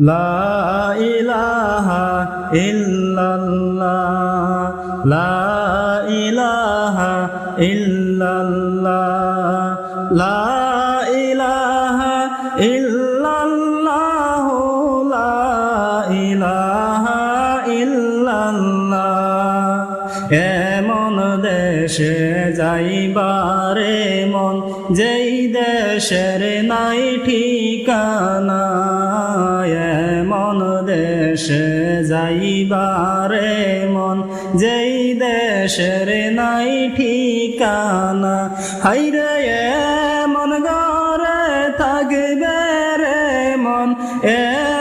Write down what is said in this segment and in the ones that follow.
লা ইলাহা ইল্লাল্লাহ। লা ইলাহা ইল্লাল্লাহ। লা ইলাহা ইল্লাল্লাহ। লা ইলাহা ইল্লাল্লাহ। এমন দেশে যাইবারে মন যেই দেশের নাই ঠিকানা মন দেশে যাইবারে মন। যেই দেশের নাই ঠিকানা, হাইরে মন গরে থাকবে রে মন। এমন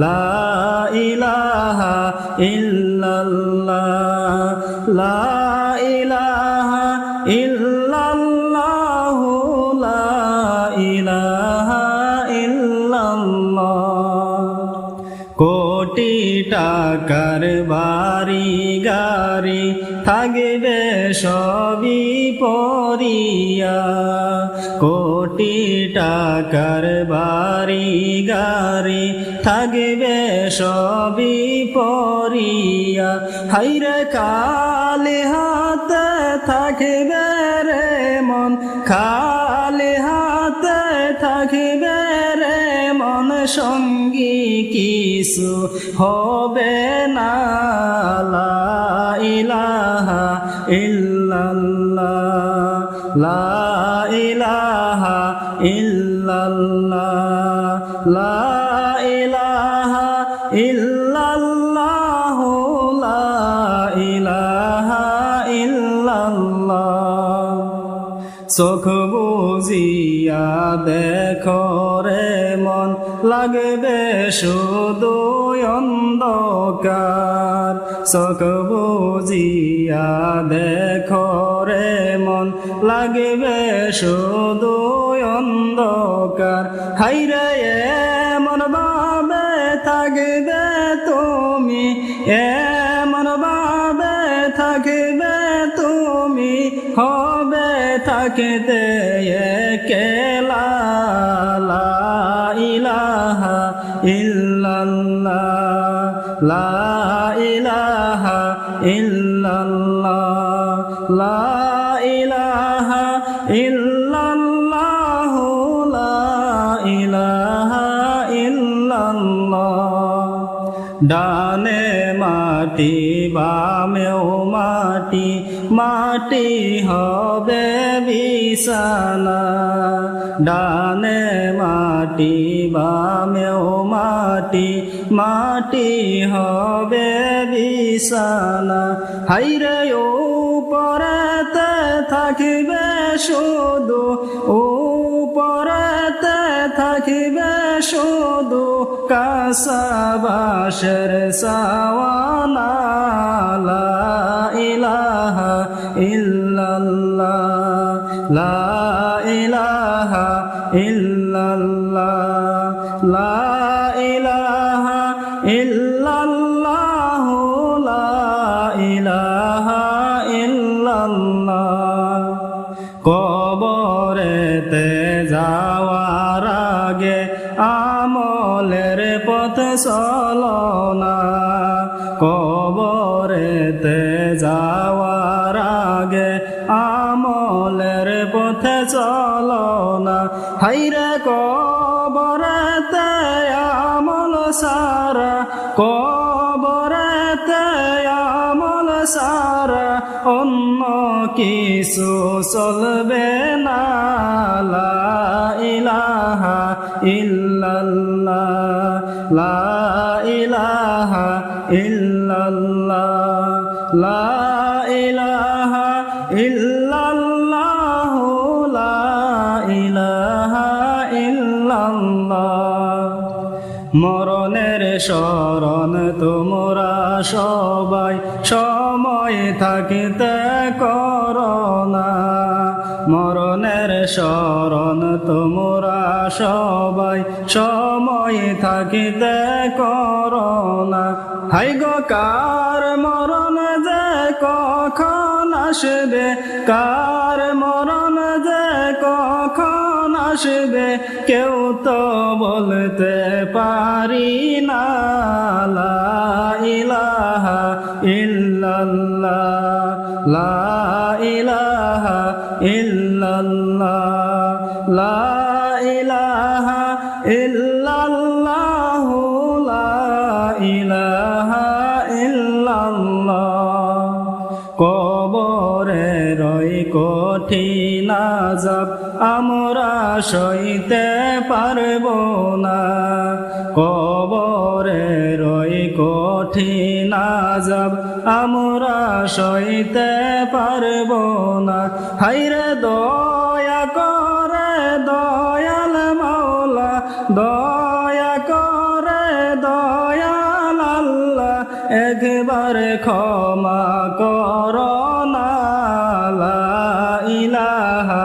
লা কোটি টাকার বাড়ি গাড়ি থাকবে সবই পরিয়া। কোটি টাকার বাড়ি গাড়ি থাকবে সবই পরিয়া। হাইরে কালে হাতে থাকবে রে মন খালে হাতে থাকবে রে মন, সঙ্গী কিছু হবে না, লা ইলাহা ইল্লাল্লাহ, লা ইলাহা লা ইলাহা ইল্লাল্লাহ, লা ইলাহা চোখ বুঝিয়া দেখো রে মন লাগবে শুধু অন্ধকার। চোখ বুঝিয়া দেখো রে মন লাগবে শুধু অন্ধকার। হাইরে মন বাবে থাকবে তুমি এমন হবে থাকতে কেলা ইলাহা ইল্লাল্লাহ, লা ইলাহা ইল্লাল্লাহ, লা ইলাহা ইল্লাল্লাহ, লা ইলাহা ইল্লাল্লাহ। ডানে মাটি, বামেও মাটি মাটি হবে বিছানা, ডানে মাটি, বামেও মাটি মাটি হবে বিছানা। হাইরে ও পরাতে থাকবে শুধু ও পরাতে থাকিবে শুধু কাসাবাসের সাওয়ানা লা ইলাহা ইল্লাল্লাহ, লা ইলাহা ইল্লাল্লাহ, লা ইলাহা ইল্লাল্লাহ, লা ইলাহা ইল্লাল্লাহ। কবরেতে যাওয়ার আগে আমলের পথ চলনা আগে আমলের পথে চলনা হাইরে কবরেতে আমল সারা, কবরেতে আমল সারা, অন্য কিছু চলবে না। ইলাহা ইল্লাল্লাহ, লা ইলাহা ইল্লাল্লাহ, লা ইলাহা শরণ তোমরা সবাই সময় থাকিতে করোনা মরণের শরণ তোমরা সবাই সময় থাকিতে করোনা হাই গো, কার মরণ যে কখন আসবে? কার মরণ যে কখন আসবে কেউ তো বলতে পারি না ইলাহা ইল্লাল্লাহ, লা ইলাহা লা ইলাহা ইল্লাল্লাহ, লা ইলাহা কবরে রই কঠিন আমরা সইতে পারব না। কবরে রই কঠিন আজাব আমরা সইতে পারব না। হাইরে দয়া করে দয়াল মাওলা, দয়া করে দয়াল আল্লাহ, একবার ক্ষমা করোনা লা ইলাহা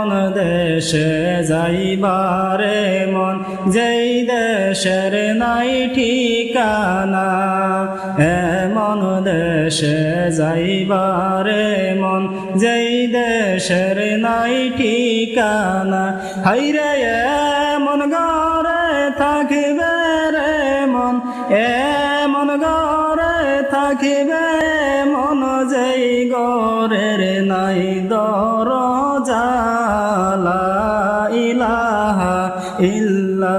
এমন দেশে যাইবারে মন, যেই দেশের নাই ঠিকানা, এমন দেশে যাইবারে মন, যেই দেশের নাই ঠিকানা। হাইরে এমন ঘরে থাকিবে রে মন, এমন ঘরে থাকিবে মন, যেই গরের নাই